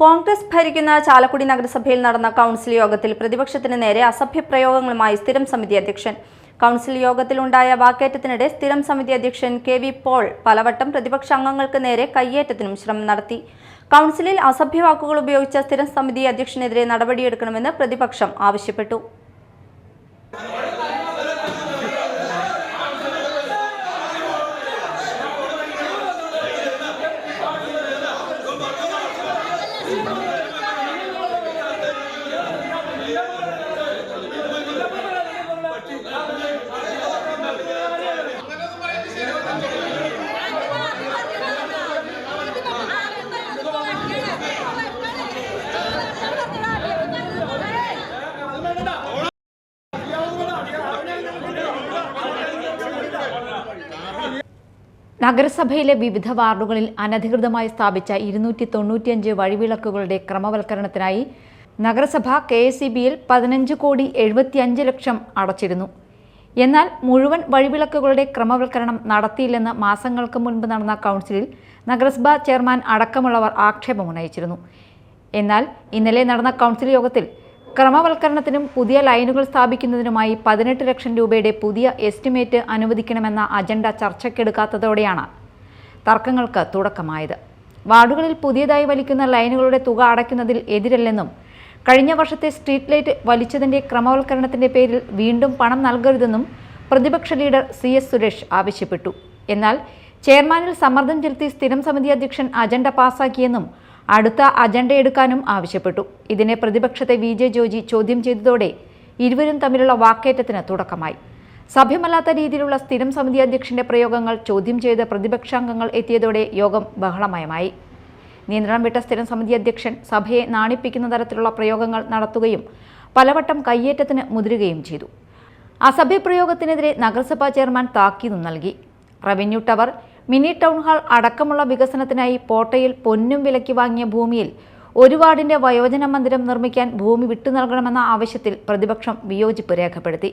കോൺഗ്രസ് ഭരിക്കുന്ന ചാലക്കുടി നഗരസഭയിൽ നടന്ന കൗൺസിൽ യോഗത്തിൽ പ്രതിപക്ഷത്തിന് നേരെ അസഭ്യ പ്രയോഗങ്ങളുമായി സ്ഥിരം സമിതി അധ്യക്ഷൻ. കൗൺസിൽ യോഗത്തിലുണ്ടായ വാക്കേറ്റത്തിനിടെ സ്ഥിരം സമിതി അധ്യക്ഷൻ കെ വി പോൾ പലവട്ടം പ്രതിപക്ഷ അംഗങ്ങൾക്ക് നേരെ കയ്യേറ്റത്തിനും ശ്രമം നടത്തി. കൗൺസിലിൽ അസഭ്യവാക്കുകൾ ഉപയോഗിച്ച സ്ഥിരം സമിതി അധ്യക്ഷനെതിരെ നടപടിയെടുക്കണമെന്ന് പ്രതിപക്ഷം ആവശ്യപ്പെട്ടു. നഗരസഭയിലെ വിവിധ വാർഡുകളിൽ അനധികൃതമായി സ്ഥാപിച്ച ഇരുന്നൂറ്റി തൊണ്ണൂറ്റിയഞ്ച് വഴിവിളക്കുകളുടെ ക്രമവൽക്കരണത്തിനായി നഗരസഭ കെ എസ് ഇ ബിയിൽ പതിനഞ്ച് കോടി എഴുപത്തിയഞ്ച് ലക്ഷം അടച്ചിരുന്നു. എന്നാൽ മുഴുവൻ വഴിവിളക്കുകളുടെ ക്രമവൽക്കരണം നടത്തിയില്ലെന്ന് മാസങ്ങൾക്ക് മുൻപ് നടന്ന കൗൺസിലിൽ നഗരസഭാ ചെയർമാൻ അടക്കമുള്ളവർ ആക്ഷേപമുന്നയിച്ചിരുന്നു എന്നാൽ ഇന്നലെ നടന്ന കൗൺസിൽ യോഗത്തിൽ ക്രമവൽക്കരണത്തിനും പുതിയ ലൈനുകൾ സ്ഥാപിക്കുന്നതിനുമായി പതിനെട്ട് ലക്ഷം രൂപയുടെ പുതിയ എസ്റ്റിമേറ്റ് അനുവദിക്കണമെന്ന അജണ്ട ചർച്ചയ്ക്കെടുക്കാത്തതോടെയാണ് തർക്കങ്ങൾക്ക് തുടക്കമായത്. വാർഡുകളിൽ പുതിയതായി വലിക്കുന്ന ലൈനുകളുടെ തുക അടയ്ക്കുന്നതിൽ എതിരല്ലെന്നും കഴിഞ്ഞ വർഷത്തെ സ്ട്രീറ്റ് ലൈറ്റ് വലിച്ചതിന്റെ ക്രമവൽക്കരണത്തിന്റെ പേരിൽ വീണ്ടും പണം നൽകരുതെന്നും പ്രതിപക്ഷ ലീഡർ സി എസ് സുരേഷ് ആവശ്യപ്പെട്ടു. എന്നാൽ ചെയർമാനിൽ സമ്മർദ്ദം ചെലുത്തി സ്ഥിരം സമിതി അധ്യക്ഷൻ അജണ്ട പാസാക്കിയെന്നും അടുത്ത അജണ്ടയെടുക്കാനും ആവശ്യപ്പെട്ടു. ഇതിനെ പ്രതിപക്ഷത്തെ വി ജെ ജോജി ചോദ്യം ചെയ്തതോടെ ഇരുവരും തമ്മിലുള്ള വാക്കേറ്റത്തിന് തുടക്കമായി. സഭ്യമല്ലാത്ത രീതിയിലുള്ള സ്ഥിരം സമിതി അധ്യക്ഷന്റെ പ്രയോഗങ്ങൾ ചോദ്യം ചെയ്ത് പ്രതിപക്ഷാംഗങ്ങൾ എത്തിയതോടെ യോഗം ബഹളമയമായി. നിയന്ത്രണം വിട്ട സ്ഥിരം സമിതി അധ്യക്ഷൻ സഭയെ നാണിപ്പിക്കുന്ന തരത്തിലുള്ള പ്രയോഗങ്ങൾ നടത്തുകയും പലവട്ടം കയ്യേറ്റത്തിന് മുതിരുകയും ചെയ്തു. അസഭ്യപ്രയോഗത്തിനെതിരെ നഗരസഭാ ചെയർമാൻ താക്കീതും നൽകി. Revenue tower mini town hall അടക്കമുള്ള വികസനത്തിനായി പോട്ടയിൽ പൊന്നും വിലയ്ക്ക് വാങ്ങിയ ഭൂമിയിൽ ഒരു വാർഡിന്റെ വയോജന മന്ദിരം നിർമ്മിക്കാൻ ഭൂമി വിട്ടു നൽകണമെന്ന ആവശ്യത്തിൽ പ്രതിപക്ഷം വിയോജിപ്പ് രേഖപ്പെടുത്തി.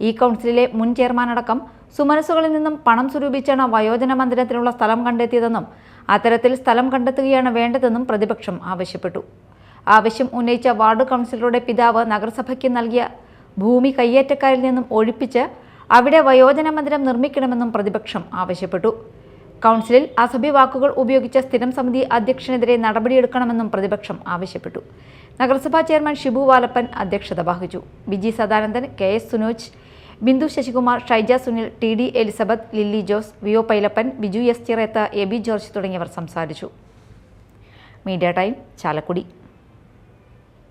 ഈ കൗൺസിലിലെ മുൻ ചെയർമാനടക്കം സുമനസുകളിൽ നിന്നും പണം സ്വരൂപിച്ചാണ് വയോജന മന്ദിരത്തിനുള്ള സ്ഥലം കണ്ടെത്തിയതെന്നും അത്തരത്തിൽ സ്ഥലം കണ്ടെത്തുകയാണ് വേണ്ടതെന്നും പ്രതിപക്ഷം ആവശ്യപ്പെട്ടു. ആവശ്യം ഉന്നയിച്ച വാർഡ് കൗൺസിലറുടെ പിതാവ് നഗരസഭയ്ക്ക് നൽകിയ ഭൂമി കയ്യേറ്റക്കാരിൽ നിന്നും ഒഴിപ്പിച്ച് അവിടെ വയോജന മന്ദിരം നിർമ്മിക്കണമെന്നും പ്രതിപക്ഷം ആവശ്യപ്പെട്ടു. കൗൺസിലിൽ അസഭ്യ വാക്കുകൾ ഉപയോഗിച്ച സ്ഥിരം സമിതി അധ്യക്ഷനെതിരെ നടപടിയെടുക്കണമെന്നും പ്രതിപക്ഷം ആവശ്യപ്പെട്ടു. നഗരസഭാ ചെയർമാൻ ഷിബു വാലപ്പൻ അധ്യക്ഷത വഹിച്ചു. Biji Sadanandan K S Sunoj Bindu Sasikumar Shyja Sunil T D Elizabeth Lilly Jose V O Pailappan Biju S Chiretha A B George തുടങ്ങിയവർ സംസാരിച്ചു. Media time Chalakudy.